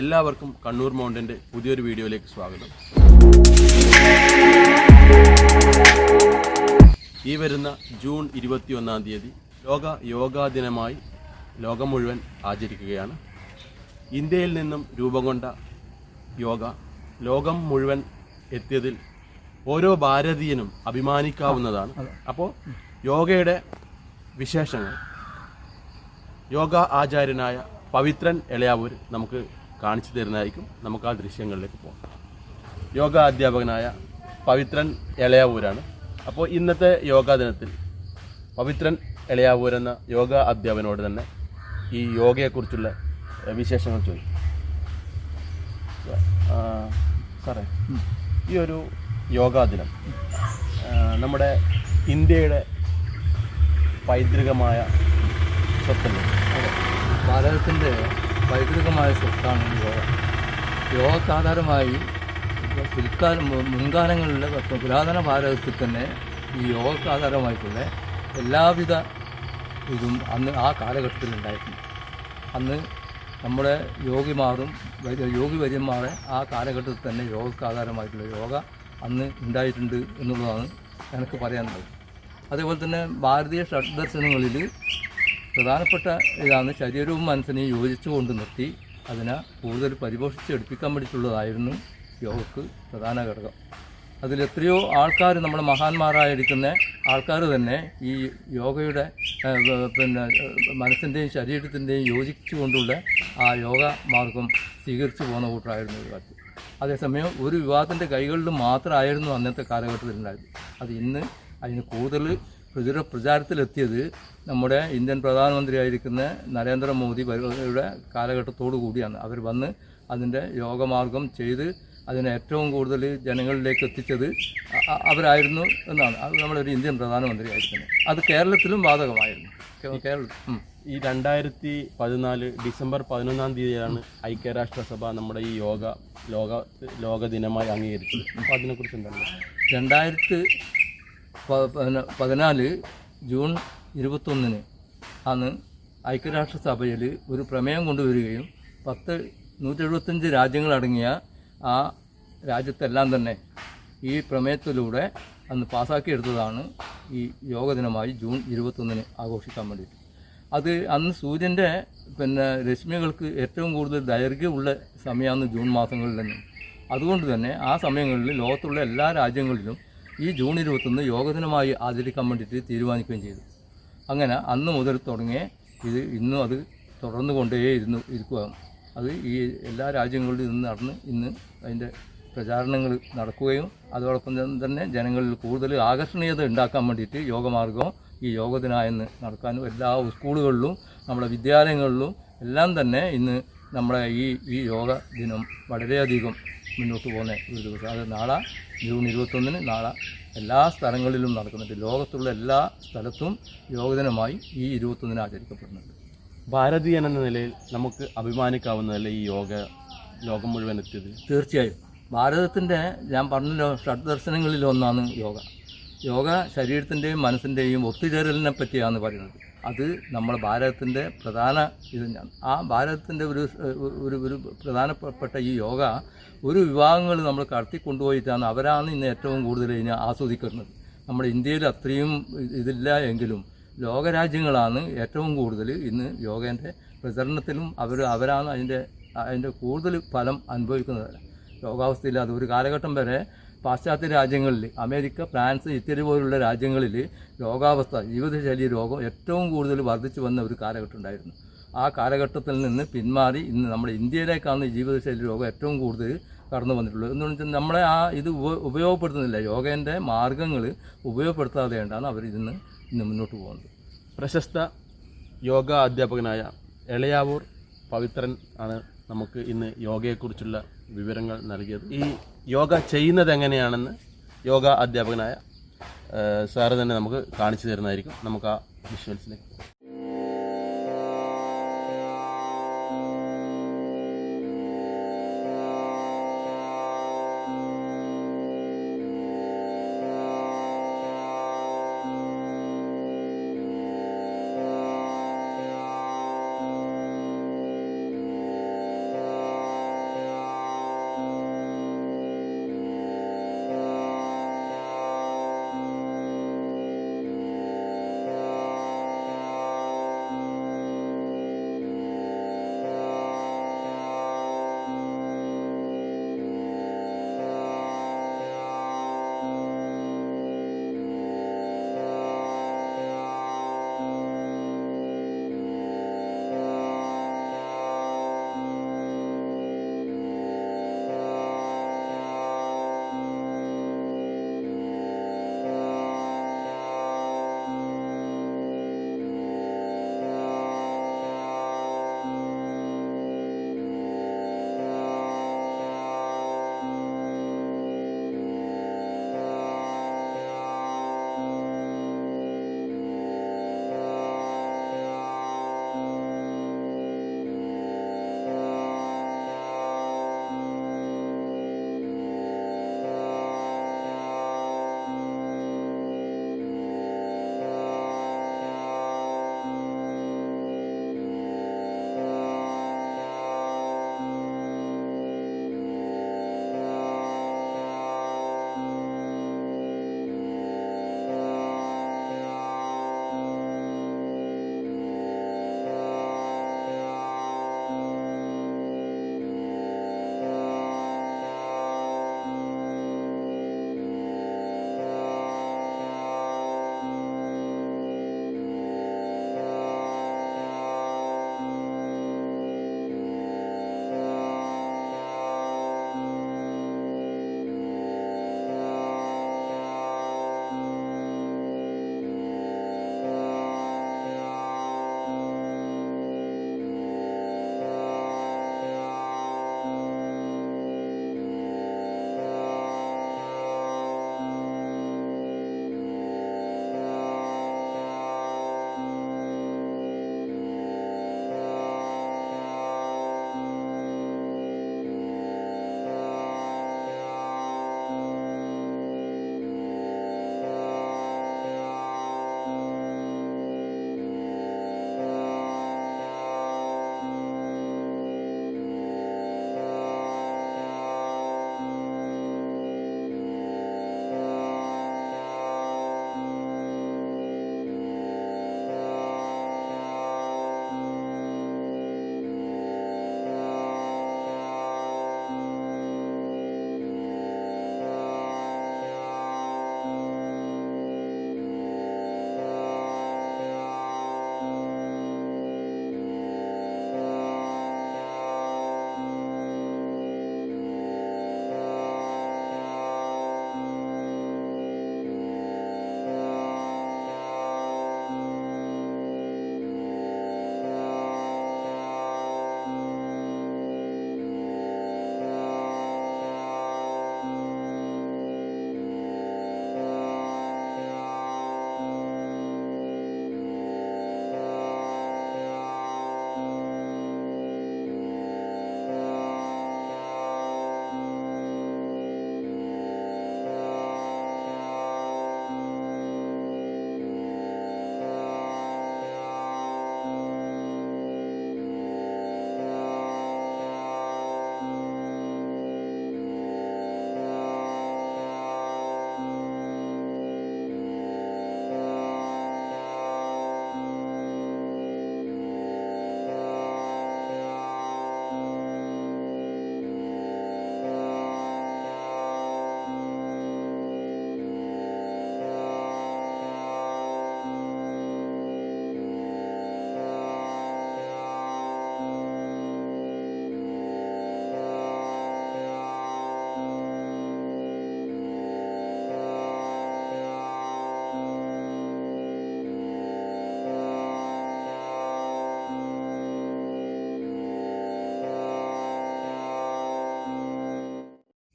എല്ലാവർക്കും കണ്ണൂർ മൗണ്ടിന്റെ പുതിയൊരു വീഡിയോയിലേക്ക് സ്വാഗതം. ഈ വരുന്ന ജൂൺ ഇരുപത്തി ഒന്നാം തീയതി ലോക യോഗാ ദിനമായി ലോകം മുഴുവൻ ആചരിക്കുകയാണ്. ഇന്ത്യയിൽ നിന്നും രൂപം കൊണ്ട യോഗ ലോകം മുഴുവൻ എത്തിയതിൽ ഓരോ ഭാരതീയനും അഭിമാനിക്കാവുന്നതാണ്. അപ്പോൾ യോഗയുടെ വിശേഷങ്ങൾ. യോഗ ആചാര്യനായ പവിത്രൻ എളയാവൂർ നമുക്ക് കാണിച്ചു തരുന്നതായിരിക്കും. നമുക്ക് ആ ദൃശ്യങ്ങളിലേക്ക് പോകാം. യോഗ അധ്യാപകനായ പവിത്രൻ എളയാവൂരാണ്. അപ്പോൾ ഇന്നത്തെ യോഗാ ദിനത്തിൽ പവിത്രൻ എളയാവൂർ എന്ന യോഗ അധ്യാപകനോട് തന്നെ ഈ യോഗയെക്കുറിച്ചുള്ള വിശേഷങ്ങൾ ചോദിക്കും. സാറേ ഈ ഒരു യോഗാ ദിനം നമ്മുടെ ഇന്ത്യയുടെ പൈതൃകമായ സ്വത്തല്ലേ ഭാരതത്തിന്റെ പൈതൃകമായ സ്വത്താണ് യോഗ യോഗ സാധാരണമായി പിൽക്കാലം മുൻകാലങ്ങളിലെ പുരാതന ഭാരതത്തിൽ തന്നെ ഈ യോഗക്ക് ആധാരമായിട്ടുള്ള എല്ലാവിധ ഇതും അന്ന് ആ കാലഘട്ടത്തിൽ ഉണ്ടായിട്ടുണ്ട്. അന്ന് നമ്മുടെ യോഗിമാറും യോഗി വര്യന്മാരെ ആ കാലഘട്ടത്തിൽ തന്നെ യോഗക്ക് ആധാരമായിട്ടുള്ള യോഗ അന്ന് ഉണ്ടായിട്ടുണ്ട് എന്നുള്ളതാണ് എനിക്ക് പറയാനുള്ളത്. അതേപോലെ തന്നെ ഭാരതീയ ഷഡ്ദർശനങ്ങളിൽ പ്രധാനപ്പെട്ട ഇതാണ് ശരീരവും മനസ്സിനെയും യോജിച്ചു കൊണ്ട് നിർത്തി അതിനെ കൂടുതൽ പരിപോഷിച്ചെടുപ്പിക്കാൻ വേണ്ടിയിട്ടുള്ളതായിരുന്നു യോഗക്ക് പ്രധാന ഘടകം. അതിലെത്രയോ ആൾക്കാർ നമ്മുടെ മഹാന്മാരായിരിക്കുന്ന ആൾക്കാർ തന്നെ ഈ യോഗയുടെ പിന്നെ മനസ്സിന്റെയും ശരീരത്തിന്റെയും യോജിച്ചു കൊണ്ടുള്ള ആ യോഗ മാർഗം സ്വീകരിച്ചു പോകുന്ന കൂട്ടരായിരുന്നു ഒരു അതേസമയം ഒരു വിവാഹത്തിന്റെ കൈകളിൽ മാത്രമായിരുന്നു അന്നത്തെ കാലഘട്ടത്തിൽ ഉണ്ടായത് അത് ഇന്ന് അതിന് കൂടുതൽ പ്രചുര പ്രചാരത്തിലെത്തിയത് നമ്മുടെ ഇന്ത്യൻ പ്രധാനമന്ത്രിയായിരിക്കുന്ന നരേന്ദ്രമോദി വരുടെ കാലഘട്ടത്തോടു കൂടിയാണ്. അവർ വന്ന് അതിന്റെ യോഗമാർഗം ചെയ്ത് അതിനെ ഏറ്റവും കൂടുതൽ ജനങ്ങളിലേക്ക് എത്തിച്ചത് അവരായിരുന്നു എന്നാണ്. അത് നമ്മളൊരു ഇന്ത്യൻ പ്രധാനമന്ത്രി പ്രധാനമന്ത്രിയായിരിക്കുന്നത്. അത് കേരളത്തിലും ബാധകമായിരുന്നു. കേരളം ഈ രണ്ടായിരത്തി പതിനാല് ഡിസംബർ പതിനൊന്നാം തീയതിയാണ് ഐക്യരാഷ്ട്രസഭ നമ്മുടെ ഈ യോഗ ലോക ലോക ദിനമായി അംഗീകരിച്ചത്. അപ്പോൾ അതിനെക്കുറിച്ച് എന്താണ്? രണ്ടായിരത്തി പതിനാല് ജൂൺ ഇരുപത്തൊന്നിന് ആണ് ഐക്യരാഷ്ട്രസഭയിൽ ഒരു പ്രമേയം കൊണ്ടുവരികയും പത്ത് നൂറ്റി എഴുപത്തഞ്ച് രാജ്യങ്ങളടങ്ങിയ ആ രാജ്യത്തെല്ലാം തന്നെ ഈ പ്രമേയത്തിലൂടെ അന്ന് പാസ്സാക്കിയെടുത്തതാണ് ഈ യോഗ ദിനമായി ജൂൺ ഇരുപത്തൊന്നിന് ആഘോഷിക്കാൻ വേണ്ടിയിട്ട്. അത് അന്ന് സൂര്യന്റെ പിന്നെ രശ്മികൾക്ക് ഏറ്റവും കൂടുതൽ ദൈർഘ്യമുള്ള സമയമാണ് ജൂൺ മാസങ്ങളിൽ തന്നെ. അതുകൊണ്ട് തന്നെ ആ സമയങ്ങളിൽ ലോകത്തുള്ള എല്ലാ രാജ്യങ്ങളിലും ഈ ജൂൺ ഇരുപത്തൊന്ന് യോഗദിനമായി ആചരിക്കാൻ വേണ്ടിയിട്ട് തീരുമാനിക്കുകയും ചെയ്തു. അങ്ങനെ അന്ന് മുതൽ തുടങ്ങിയ ഇത് ഇന്നും അത് തുടർന്നു കൊണ്ടേ ഇരുന്നു ഇരിക്കുകയാണ് അത് ഈ എല്ലാ രാജ്യങ്ങളിലും ഇന്ന് നടന്ന് ഇന്ന് അതിന്റെ പ്രചാരണങ്ങൾ നടക്കുകയും അതോടൊപ്പം തന്നെ ജനങ്ങളിൽ കൂടുതൽ ആകർഷണീയത ഉണ്ടാക്കാൻ വേണ്ടിയിട്ട് യോഗമാർഗം ഈ യോഗദിനായെന്ന് നടക്കാനും എല്ലാ സ്കൂളുകളിലും നമ്മുടെ വിദ്യാലയങ്ങളിലും എല്ലാം തന്നെ ഇന്ന് നമ്മുടെ ഈ ഈ യോഗ ദിനം വളരെയധികം മുന്നോട്ട് പോകുന്ന ഒരു ദിവസം. അത് നാളെ ജൂൺ ഇരുപത്തൊന്നിന് നാളെ എല്ലാ സ്ഥലങ്ങളിലും നടക്കുന്നുണ്ട്. ലോകത്തുള്ള എല്ലാ സ്ഥലത്തും യോഗദിനമായി ഈ ഇരുപത്തൊന്നിന് ആചരിക്കപ്പെടുന്നുണ്ട്. ഭാരതീയൻ എന്ന നിലയിൽ നമുക്ക് അഭിമാനിക്കാവുന്നതല്ല ഈ യോഗ ലോകം മുഴുവൻ എത്തിയത്? തീർച്ചയായും. ഭാരതത്തിന്റെ ഞാൻ പറഞ്ഞല്ലോ ഷഡ്ദർശനങ്ങളിൽ ഒന്നാണ് യോഗ. യോഗ ശരീരത്തിന്റെയും മനസ്സിന്റെയും ഒത്തുചേരലിനെ പറ്റിയാണ് പറയുന്നത്. അത് നമ്മൾ ഭാരതത്തിന്റെ പ്രധാന ഇത് ആ ഭാരതത്തിന്റെ ഒരു ഒരു ഒരു പ്രധാനപ്പെട്ട ഈ യോഗ ഒരു വിഭാഗങ്ങൾ നമ്മൾ കടത്തിക്കൊണ്ടുപോയിട്ടാണ് അവരാണ് ഇന്ന് ഏറ്റവും കൂടുതൽ ഇതിനെ ആസ്വദിക്കുന്നത്. നമ്മുടെ ഇന്ത്യയിൽ അത്രയും ഇതില്ല എങ്കിലും ലോകരാജ്യങ്ങളാണ് ഏറ്റവും കൂടുതൽ ഇന്ന് യോഗേന്റെ പ്രചരണത്തിലും അവർ അവരാണ് അതിന്റെ അതിന്റെ കൂടുതൽ ഫലം അനുഭവിക്കുന്നത്. രോഗാവസ്ഥയിൽ ഒരു കാലഘട്ടം വരെ പാശ്ചാത്യ രാജ്യങ്ങളിൽ അമേരിക്ക ഫ്രാൻസ് ഇറ്റലി പോലുള്ള രാജ്യങ്ങളിൽ രോഗാവസ്ഥ ജീവിതശൈലി രോഗം ഏറ്റവും കൂടുതൽ വർദ്ധിച്ചു വന്ന ഒരു കാലഘട്ടം ഉണ്ടായിരുന്നു. ആ കാലഘട്ടത്തിൽ നിന്ന് പിന്മാറി ഇന്ന് നമ്മുടെ ഇന്ത്യയിലേക്കാണ് ജീവിതശൈലി രോഗം ഏറ്റവും കൂടുതൽ കടന്നു വന്നിട്ടുള്ളത് എന്ന് വെച്ചാൽ നമ്മളെ ആ ഇത് ഉപയോഗപ്പെടുത്തുന്നില്ല. യോഗേന്റെ മാർഗങ്ങൾ ഉപയോഗപ്പെടുത്താതെയാണ് അവർ ഇതിന് ഇന്ന് മുന്നോട്ട് പോകുന്നത്. പ്രശസ്ത യോഗ അധ്യാപകനായ എളയാവൂർ പവിത്രൻ ആണ് നമുക്ക് ഇന്ന് യോഗയെക്കുറിച്ചുള്ള വിവരങ്ങൾ നൽകിയത്. ഈ യോഗ ചെയ്യുന്നത് എങ്ങനെയാണെന്ന് യോഗ അധ്യാപകനായ സാറ് തന്നെ നമുക്ക് കാണിച്ചു തരുന്നതായിരിക്കും. നമുക്ക് ആ വിഷ്വൽസിലേക്ക്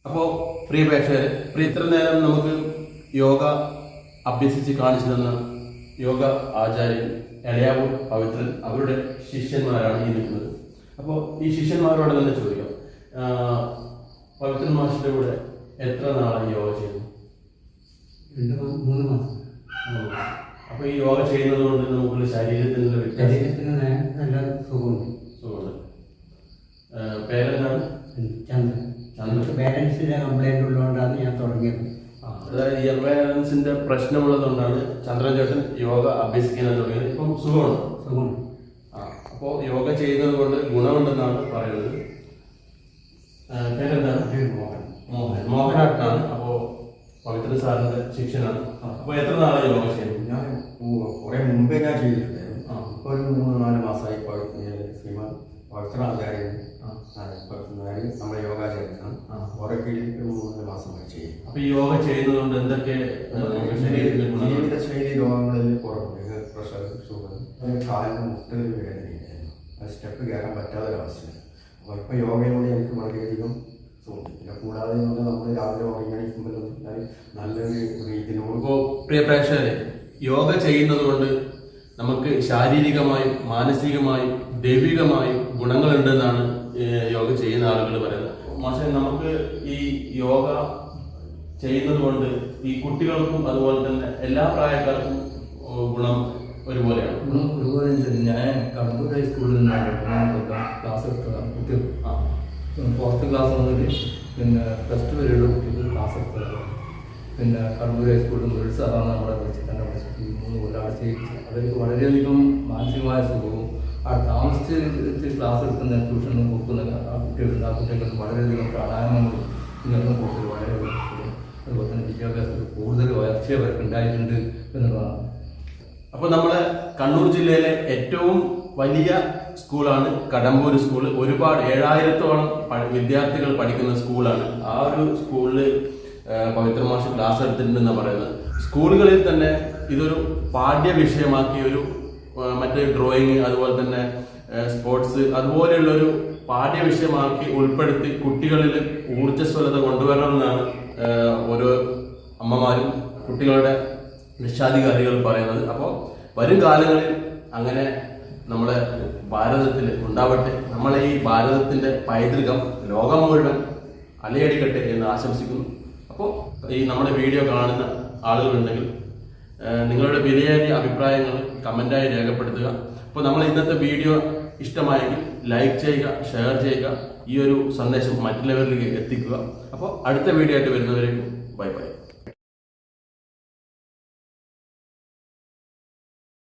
അപ്പോൾ പ്രിയ പ്രേക്ഷകരെ പ്രിയ ഇത്ര നേരം നമുക്ക് യോഗ അഭ്യസിച്ച് കാണിച്ചു തന്ന യോഗ ആചാര്യൻ എളയാവൂർ പവിത്രൻ അവരുടെ ശിഷ്യന്മാരാണ് ഈ നിൽക്കുന്നത്. അപ്പോൾ ഈ ശിഷ്യന്മാരോട് തന്നെ ചോദിക്കാം. പവിത്രൻ മാഷിന്റെ കൂടെ എത്ര നാളായി യോഗ ചെയ്യുന്നു? രണ്ട് മൂന്ന് മാസം. അപ്പോൾ ഈ യോഗ ചെയ്യുന്നത് കൊണ്ട് നമുക്കുള്ള ശരീരത്തിനുള്ള ശരീരത്തിന് നല്ല സുഖമുണ്ട് സുഖമുണ്ട് ആ, പേരെന്താണ് ചന്ദ്രൻ നമുക്ക് ബാലൻസിന്റെ കംപ്ലൈന്റ് ഉള്ളതുകൊണ്ടാണ് ഞാൻ തുടങ്ങിയത്. അതായത് ഇയർ ബാലൻസിന്റെ പ്രശ്നമുള്ളതുകൊണ്ടാണ് ചന്ദ്രൻ ചേട്ടൻ യോഗ അഭ്യസിക്കാൻ തുടങ്ങിയത്. ഇപ്പം സുഖമാണ്? സുഖം അപ്പോ അപ്പോൾ യോഗ ചെയ്യുന്നത് കൊണ്ട് ഗുണമുണ്ടെന്നാണ് പറയുന്നത്. പേരെന്താണ്? പേര് മോഹൻ. മോഹൻ. മോഹനാട്ടാണ്. അപ്പോൾ പവിത്ര സാറിന്റെ ശിക്ഷനാണ് അപ്പോൾ എത്ര നാളെ യോഗ ചെയ്യുന്നു? ഞാൻ കുറെ മുമ്പേ ഞാൻ ചെയ്തിട്ടുണ്ടായിരുന്നു. ആ. ഒരു മൂന്ന് നാല് മാസമായി ഇപ്പോൾ ശ്രീമാൻ പവിത്ര. നമ്മുടെ യോഗാചാര്യനാണ് ആ. കുറെ കീഴിൽ ഒരു മൂന്ന് നാല് മാസമായി ചെയ്യും. അപ്പോൾ യോഗ ചെയ്യുന്നതുകൊണ്ട് എന്തൊക്കെ ജീവിതശൈലി രോഗങ്ങളിൽ കുറവുണ്ട് പ്രഷർ ഷുഗർ കാലിന് മുട്ടൊരു വേദനയുണ്ടായിരുന്നു. അത് സ്റ്റെപ്പ് കയറാൻ പറ്റാത്തൊരവസ്ഥയാണ്. അപ്പോൾ ഇപ്പോൾ യോഗയിലൂടെ എനിക്ക് വളരെയധികം തോന്നി പിന്നെ കൂടാതെ നമ്മൾ രാവിലെ ഉറങ്ങിയണിക്കുമ്പോഴൊന്നും ഞാൻ നല്ലൊരു രീതിയിലൂടെ അപ്പോൾ പ്രിയ പ്രേക്ഷകരെ യോഗ ചെയ്യുന്നതുകൊണ്ട് നമുക്ക് ശാരീരികമായും മാനസികമായും ദൈവികമായും ഗുണങ്ങളുണ്ടെന്നാണ് യോഗ ചെയ്യുന്ന ആളുകൾ പറയുന്നത്. പക്ഷേ നമുക്ക് ഈ യോഗ ചെയ്യുന്നത് കൊണ്ട് ഈ കുട്ടികൾക്കും അതുപോലെ തന്നെ എല്ലാ പ്രായക്കാർക്കും ഗുണം ഒരുപോലെയാണ്. ഗുണം ഒരുപോലെ. ഞാൻ കണ്ണൂർ ഹൈസ്കൂളിൽ നിന്നാണ് ക്ലാസ് എടുത്തതാണ് കുട്ടികൾ. ആ. ഫോർത്ത് ക്ലാസ് വന്നിട്ട് പിന്നെ പ്ലസ് ടു വരെയുള്ള കുട്ടികൾ ക്ലാസ് എടുത്തതാണ് പിന്നെ കണ്ണൂർ ഹൈസ്കൂളിൽ ഒരു സാറാണ് നമ്മളെ വിളിച്ചിട്ട് മൂന്ന് കൊല്ലം ചെയ്യിച്ചു അവർക്ക് വളരെയധികം മാനസികമായ സുഖവും ആ താമസിച്ച് ക്ലാസ് എടുക്കുന്ന ട്യൂഷൻ കൊടുക്കുന്ന ആ കുട്ടികളുണ്ട്. ആ കുട്ടികൾക്ക് വളരെയധികം പ്രാണായാമങ്ങളും ഇങ്ങനത്തെ കൂടുതൽ വളരെ അതുപോലെ തന്നെ വിദ്യാഭ്യാസത്തിൽ കൂടുതൽ വളർച്ച അവർക്ക് ഉണ്ടായിട്ടുണ്ട് എന്നുള്ളതാണ്. അപ്പോൾ നമ്മൾ കണ്ണൂർ ജില്ലയിലെ ഏറ്റവും വലിയ സ്കൂളാണ് കടമ്പൂർ സ്കൂൾ. ഒരുപാട് ഏഴായിരത്തോളം വിദ്യാർത്ഥികൾ പഠിക്കുന്ന സ്കൂളാണ്. ആ ഒരു സ്കൂളിൽ പവിത്ര ക്ലാസ് എടുത്തിട്ടുണ്ടെന്നാണ് പറയുന്നത്. സ്കൂളുകളിൽ തന്നെ ഇതൊരു പാഠ്യ വിഷയമാക്കി ഒരു മറ്റേ ഡ്രോയിങ് അതുപോലെ തന്നെ സ്പോർട്സ് അതുപോലെയുള്ള ഒരു പാഠ്യ വിഷയമാക്കി ഉൾപ്പെടുത്തി കുട്ടികളിൽ ഊർജസ്വലത കൊണ്ടുവരണമെന്നാണ് ഓരോ അമ്മമാരും കുട്ടികളുടെ രക്ഷാധികാരികൾ പറയുന്നത്. അപ്പോൾ വരും കാലങ്ങളിൽ അങ്ങനെ നമ്മുടെ ഭാരതത്തിൽ ഉണ്ടാവട്ടെ. നമ്മളെ ഈ ഭാരതത്തിന്റെ പൈതൃകം ലോകം മുഴുവൻ അലയടിക്കട്ടെ എന്ന് ആശംസിക്കുന്നു. അപ്പോൾ ഈ നമ്മുടെ വീഡിയോ കാണുന്ന ആളുകളുണ്ടെങ്കിൽ നിങ്ങളുടെ വിലയേറിയ അഭിപ്രായങ്ങൾ കമന്റായി രേഖപ്പെടുത്തുക. അപ്പോൾ നമ്മൾ ഇന്നത്തെ വീഡിയോ ഇഷ്ടമായെങ്കിൽ ലൈക്ക് ചെയ്യുക ഷെയർ ചെയ്യുക ഈ ഒരു സന്ദേശം മറ്റുള്ളവരിലേക്ക് എത്തിക്കുക. അപ്പോൾ അടുത്ത വീഡിയോ ആയിട്ട് വരുന്നവരേക്കും ബൈ ബൈ.